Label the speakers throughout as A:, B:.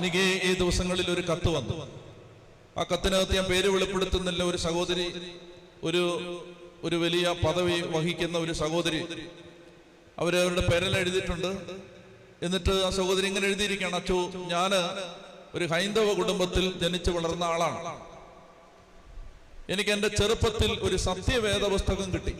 A: എനിക്ക് ഈ ദിവസങ്ങളിൽ ഒരു കത്ത് വന്നു. ആ കത്തിനകത്ത് ഞാൻ പേര് വെളിപ്പെടുത്തുന്നില്ല. ഒരു സഹോദരി ഒരു ഒരു വലിയ പദവി വഹിക്കുന്ന ഒരു സഹോദരി അവരവരുടെ പേരെല്ലാം എഴുതിയിട്ടുണ്ട്. എന്നിട്ട് ആ സഹോദരി ഇങ്ങനെ എഴുതിയിരിക്കുകയാണ് അച്ചു ഞാൻ ഒരു ഹൈന്ദവ കുടുംബത്തിൽ ജനിച്ചു വളർന്ന ആളാണ്. എനിക്ക് എന്റെ ചെറുപ്പത്തിൽ ഒരു സത്യവേദ പുസ്തകം കിട്ടി.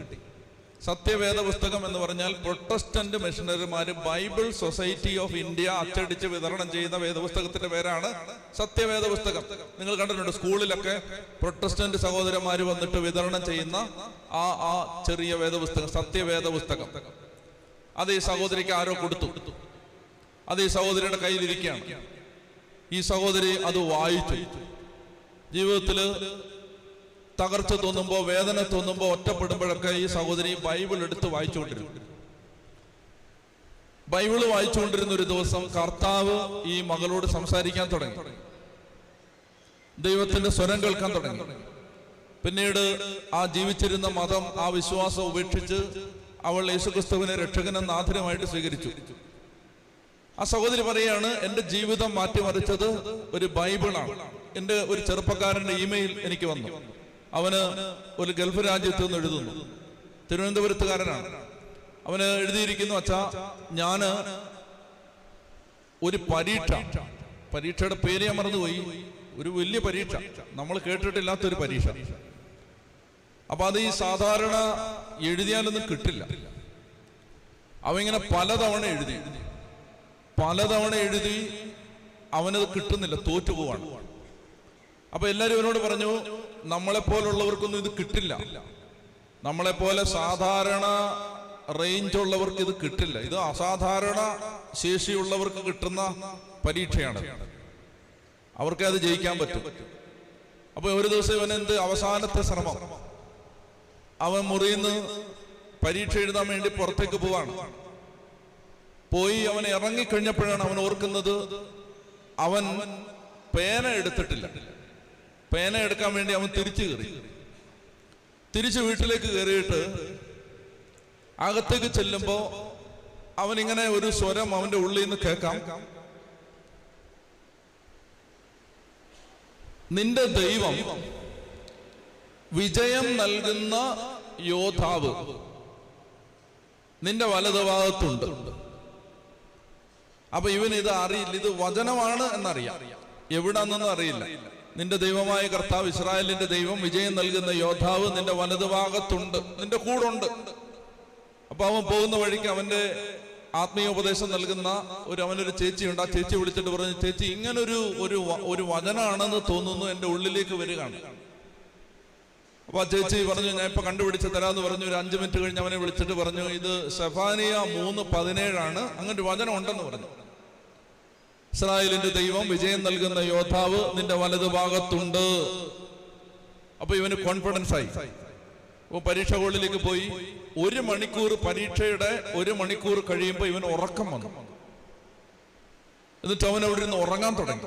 A: സത്യവേദ പുസ്തകം എന്ന് പറഞ്ഞാൽ പ്രൊട്ടസ്റ്റന്റ് മിഷണറിമാര് ബൈബിൾ സൊസൈറ്റി ഓഫ് ഇന്ത്യ അച്ചടിച്ച് വിതരണം ചെയ്യുന്ന വേദപുസ്തകത്തിന്റെ പേരാണ് സത്യവേദ പുസ്തകം നിങ്ങൾ കണ്ടിട്ടുണ്ട് സ്കൂളിലൊക്കെ പ്രൊട്ടസ്റ്റന്റ് സഹോദരന്മാർ വന്നിട്ട് വിതരണം ചെയ്യുന്ന ആ ആ ചെറിയ വേദപുസ്തകം സത്യവേദ പുസ്തകം അത് ഈ സഹോദരിക്ക് ആരോ കൊടുത്തു. അത് ഈ സഹോദരിയുടെ കയ്യിലിരിക്കുകയാണ്. ഈ സഹോദരി അത് വായിച്ചു. ജീവിതത്തിൽ തകർച്ച തോന്നുമ്പോൾ വേദന തോന്നുമ്പോൾ ഒറ്റപ്പെടുമ്പോഴൊക്കെ ഈ സഹോദരി ബൈബിൾ എടുത്ത് വായിച്ചുകൊണ്ടിരുന്നു. ബൈബിൾ വായിച്ചുകൊണ്ടിരുന്ന ഒരു ദിവസം കർത്താവ് ഈ മകളോട് സംസാരിക്കാൻ തുടങ്ങി. ദൈവത്തിന്റെ സ്വരം കേൾക്കാൻ തുടങ്ങി. പിന്നീട് ആ ജീവിച്ചിരുന്ന മതം ആ വിശ്വാസം ഉപേക്ഷിച്ച് അവൾ യേശുക്രിസ്തുവിനെ രക്ഷകനും നാഥനുമായിട്ട് സ്വീകരിച്ചു. ആ സഹോദരി പറയാണ് എന്റെ ജീവിതം മാറ്റിമറിച്ചത് ഒരു ബൈബിളാണ്. എന്റെ ഒരു ചെറുപ്പക്കാരന്റെ ഇമെയിൽ എനിക്ക് വന്നു. അവന് ഒരു ഗൾഫ് രാജ്യത്ത് നിന്ന് എഴുതുന്നു. തിരുവനന്തപുരത്തുകാരനാണ്. അവന് എഴുതിയിരിക്കുന്നു അച്ഛാ ഞാൻ ഒരു പരീക്ഷ. പരീക്ഷയുടെ പേര് ഞാൻ മറന്നുപോയി. ഒരു വലിയ പരീക്ഷ. നമ്മൾ കേട്ടിട്ടില്ലാത്ത ഒരു പരീക്ഷ. അപ്പൊ അത് ഈ സാധാരണ എഴുതിയാലൊന്നും കിട്ടില്ല. അവ ഇങ്ങനെ പലതവണ എഴുതി. പലതവണ എഴുതി അവനത് കിട്ടുന്നില്ല തോറ്റുപോവാണ്. അപ്പൊ എല്ലാരും ഇവനോട് പറഞ്ഞു നമ്മളെ പോലുള്ളവർക്കൊന്നും ഇത് കിട്ടില്ല. നമ്മളെ പോലെ സാധാരണ റേഞ്ച് ഉള്ളവർക്ക് ഇത് കിട്ടില്ല. ഇത് അസാധാരണ ശേഷിയുള്ളവർക്ക് കിട്ടുന്ന പരീക്ഷയാണ്. അവർക്ക് അത് ജയിക്കാൻ പറ്റും. അപ്പൊ ഒരു ദിവസം ഇവൻ എന്ത്? അവസാനത്തെ ശ്രമം. അവൻ മുറിയിന്ന് പരീക്ഷ എഴുതാൻ വേണ്ടി പുറത്തേക്ക് പോവാണ്. പോയി അവൻ ഇറങ്ങിക്കഴിഞ്ഞപ്പോഴാണ് അവൻ ഓർക്കുന്നത് അവൻ പേന എടുത്തിട്ടില്ല. പേന എടുക്കാൻ വേണ്ടി അവൻ തിരിച്ചു കയറി. തിരിച്ച് വീട്ടിലേക്ക് കയറിയിട്ട് അകത്തേക്ക് ചെല്ലുമ്പോ അവനിങ്ങനെ ഒരു സ്വരം അവന്റെ ഉള്ളിൽ നിന്ന് കേൾക്കാം. നിന്റെ ദൈവം വിജയം നൽകുന്ന യോദ്ധാവ് നിന്റെ വലതുഭാഗത്തുണ്ട്. അപ്പൊ ഇവൻ ഇത് അറിയില്ല. ഇത് വചനമാണ് എന്നറിയാം. എവിടാന്നൊന്നും അറിയില്ല. നിന്റെ ദൈവമായ കർത്താവ് ഇസ്രായേലിന്റെ ദൈവം വിജയം നൽകുന്ന യോദ്ധാവ് നിന്റെ വലതുഭാഗത്തുണ്ട് നിന്റെ കൂടുണ്ട്. അപ്പൊ അവൻ പോകുന്ന വഴിക്ക് അവന്റെ ആത്മീയ ഉപദേശം നൽകുന്ന ഒരു അവനൊരു ചേച്ചിയുണ്ട്. ആ ചേച്ചി വിളിച്ചിട്ട് പറഞ്ഞു ചേച്ചി ഇങ്ങനൊരു ഒരു ഒരു വചനാണെന്ന് തോന്നുന്നു എന്റെ ഉള്ളിലേക്ക് വരികയാണ്. അപ്പൊ ആ ചേച്ചി പറഞ്ഞു ഞാൻ ഇപ്പൊ കണ്ടുപിടിച്ച് തരാന്ന് പറഞ്ഞു. ഒരു അഞ്ചു മിനിറ്റ് കഴിഞ്ഞ് അവനെ വിളിച്ചിട്ട് പറഞ്ഞു ഇത് സെഫാനിയ മൂന്ന് പതിനേഴാണ്. അങ്ങനെ ഒരു വചനം ഉണ്ടെന്ന് പറഞ്ഞു. ഇസ്രായേലിന്റെ ദൈവം വിജയം നൽകുന്ന യോദ്ധാവ് നിന്റെ വലതുഭാഗത്തുണ്ട് അപ്പൊ ഇവന് കോൺഫിഡൻസ് ആയി. അപ്പൊ പരീക്ഷ ഹോളിലേക്ക് പോയി. ഒരു മണിക്കൂർ പരീക്ഷയുടെ ഒരു മണിക്കൂർ കഴിയുമ്പോൾ ഇവൻ ഉറക്കം വന്നു. എന്നിട്ട് അവൻ അവിടെ ഇരുന്ന് ഉറങ്ങാൻ തുടങ്ങി.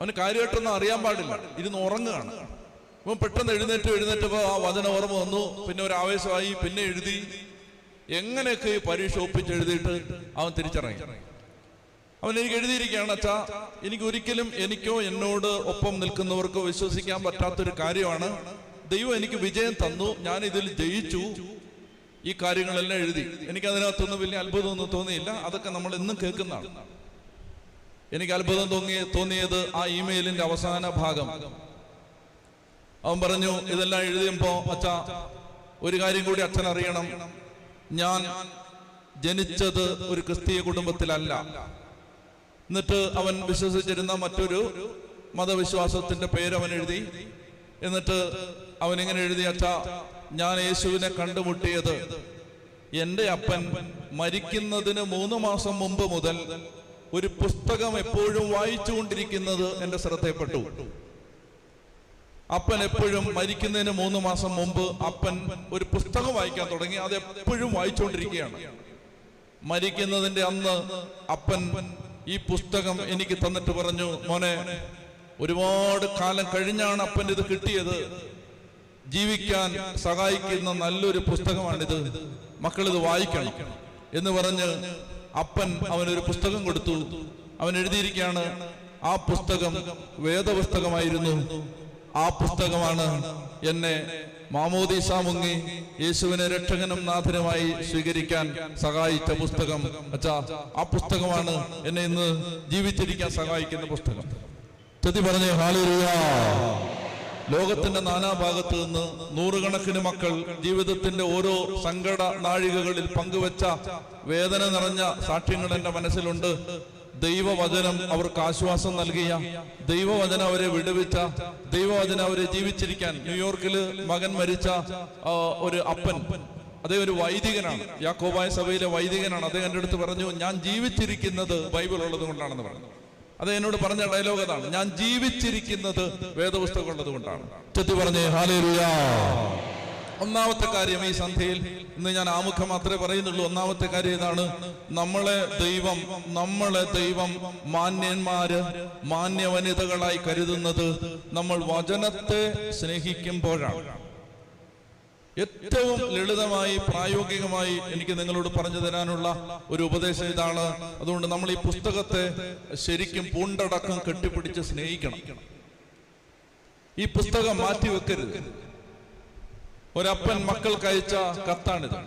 A: അവന് കാര്യമായിട്ടൊന്നും അറിയാൻ പാടില്ല. ഇരുന്ന് ഉറങ്ങുകയാണ്. ഇവൻ പെട്ടെന്ന് എഴുന്നേറ്റ് എഴുന്നേറ്റപ്പോ ആ വചന ഓർമ്മ വന്നു. പിന്നെ ഒരു ആവേശമായി പിന്നെ എഴുതി. എങ്ങനെയൊക്കെ ഈ പരീക്ഷ ഒപ്പിച്ച് എഴുതിയിട്ട് അവൻ തിരിച്ചിറങ്ങി അവൻ എനിക്ക് എഴുതിയിരിക്കുകയാണ് അച്ഛാ എനിക്ക് ഒരിക്കലും എനിക്കോ എന്നോട് ഒപ്പം നിൽക്കുന്നവർക്കോ വിശ്വസിക്കാൻ പറ്റാത്തൊരു കാര്യമാണ്. ദൈവം എനിക്ക് വിജയം തന്നു ഞാൻ ഇതിൽ ജയിച്ചു. ഈ കാര്യങ്ങളെല്ലാം എഴുതി. എനിക്ക് അതിനകത്തൊന്നും വലിയ അത്ഭുതമൊന്നും തോന്നിയില്ല. അതൊക്കെ നമ്മൾ എന്നും കേൾക്കുന്നതാണ്. എനിക്ക് അത്ഭുതം തോന്നിയ തോന്നിയത് ആ ഇമെയിലിന്റെ അവസാന ഭാഗം. അവൻ പറഞ്ഞു ഇതെല്ലാം എഴുതിയപ്പോ അച്ഛാ ഒരു കാര്യം കൂടി അച്ഛൻ അറിയണം. ഞാൻ ജനിച്ചത് ഒരു ക്രിസ്തീയ കുടുംബത്തിലല്ല. എന്നിട്ട് അവൻ വിശ്വസിച്ചിരുന്ന മറ്റൊരു മതവിശ്വാസത്തിന്റെ പേര് അവൻ എഴുതി. എന്നിട്ട് അവൻ ഇങ്ങനെ എഴുതി ഞാൻ യേശുവിനെ കണ്ടുമുട്ടിയത് എന്റെ അപ്പൻ മരിക്കുന്നതിന് മൂന്ന് മാസം മുമ്പ് മുതൽ ഒരു പുസ്തകം എപ്പോഴും വായിച്ചുകൊണ്ടിരിക്കുന്നത് എന്റെ ശ്രദ്ധയപ്പെട്ടു അപ്പൻ എപ്പോഴും മരിക്കുന്നതിന് മൂന്ന് മാസം മുമ്പ് അപ്പൻ ഒരു പുസ്തകം വായിക്കാൻ തുടങ്ങി. അത് എപ്പോഴും വായിച്ചുകൊണ്ടിരിക്കുകയാണ്. മരിക്കുന്നതിന്റെ അന്ന് അപ്പൻ ഈ പുസ്തകം എനിക്ക് തന്നിട്ട് പറഞ്ഞു മോനെ ഒരുപാട് കാലം കഴിഞ്ഞാണ് അപ്പൻ ഇത് കിട്ടിയത്. ജീവിക്കാൻ സഹായിക്കുന്ന നല്ലൊരു പുസ്തകമാണിത്. മക്കൾ ഇത് വായിക്കണം. എന്ന് പറഞ്ഞ് അപ്പൻ അവനൊരു പുസ്തകം കൊടുത്തു. അവൻ എഴുതിയിരിക്കുകയാണ് ആ പുസ്തകം വേദപുസ്തകമായിരുന്നു. ആ പുസ്തകമാണ് എന്നെ മാമോദീസ മുങ്ങി യേശുവിനെ രക്ഷകനും നാഥനുമായി സ്വീകരിക്കാൻ സഹായിച്ച പുസ്തകം. അച്ഛാ ആ പുസ്തകമാണ് എന്നെ ഇന്ന് ജീവിച്ചിരിക്കാൻ സഹായിക്കുന്ന പുസ്തകം. ചെത്തി പറഞ്ഞേ ലോകത്തിന്റെ ലോകത്തിന്റെ നാനാഭാഗത്ത് നിന്ന് നൂറുകണക്കിന് മക്കൾ ജീവിതത്തിന്റെ ഓരോ സങ്കട നാഴികകളിൽ പങ്കുവച്ച വേദന നിറഞ്ഞ സാക്ഷ്യങ്ങൾ എന്റെ മനസ്സിലുണ്ട്. ദൈവവചനം അവർക്ക് ആശ്വാസം നൽകിയ. ദൈവവചനം അവരെ വിടുവിച്ച. ദൈവവചനം അവരെ ജീവിച്ചിരിക്കാൻ. ന്യൂയോർക്കിൽ മകൻ മരിച്ച ഒരു അപ്പൻ. അതേ ഒരു വൈദികനാണ്. യാക്കോബായ സഭയിലെ വൈദികനാണ്. അദ്ദേഹം എന്റെ അടുത്ത് പറഞ്ഞു ഞാൻ ജീവിച്ചിരിക്കുന്നത് ബൈബിൾ ഉള്ളത് കൊണ്ടാണെന്ന് പറഞ്ഞു. അത് എന്നോട് പറഞ്ഞ ഡയലോഗ് അതാണ്. ഞാൻ ജീവിച്ചിരിക്കുന്നത് വേദപുസ്തകം ഉള്ളത് കൊണ്ടാണ്. ചെത്തി പറഞ്ഞേ ഹാലേലുയാ ഒന്നാമത്തെ കാര്യം ഈ സന്ധ്യയിൽ ഇന്ന് ഞാൻ ആമുഖം മാത്രമേ പറയുന്നുള്ളൂ. ഒന്നാമത്തെ കാര്യം ഇതാണ്. നമ്മളെ ദൈവം നമ്മളെ ദൈവം മാന്യന്മാര് മാന്യ വനിതകളായി കരുതുന്നത് നമ്മൾ വചനത്തെ സ്നേഹിക്കുമ്പോഴാണ്. ഏറ്റവും ലളിതമായി പ്രായോഗികമായി എനിക്ക് നിങ്ങളോട് പറഞ്ഞു തരാനുള്ള ഒരു ഉപദേശം ഇതാണ്. അതുകൊണ്ട് നമ്മൾ ഈ പുസ്തകത്തെ ശരിക്കും പൂണ്ടടക്കം കെട്ടിപ്പിടിച്ച് സ്നേഹിക്കണം. ഈ പുസ്തകം മാറ്റി വെക്കരുത് ഒരപ്പൻ മക്കൾക്ക് അയച്ച കത്താണിത്.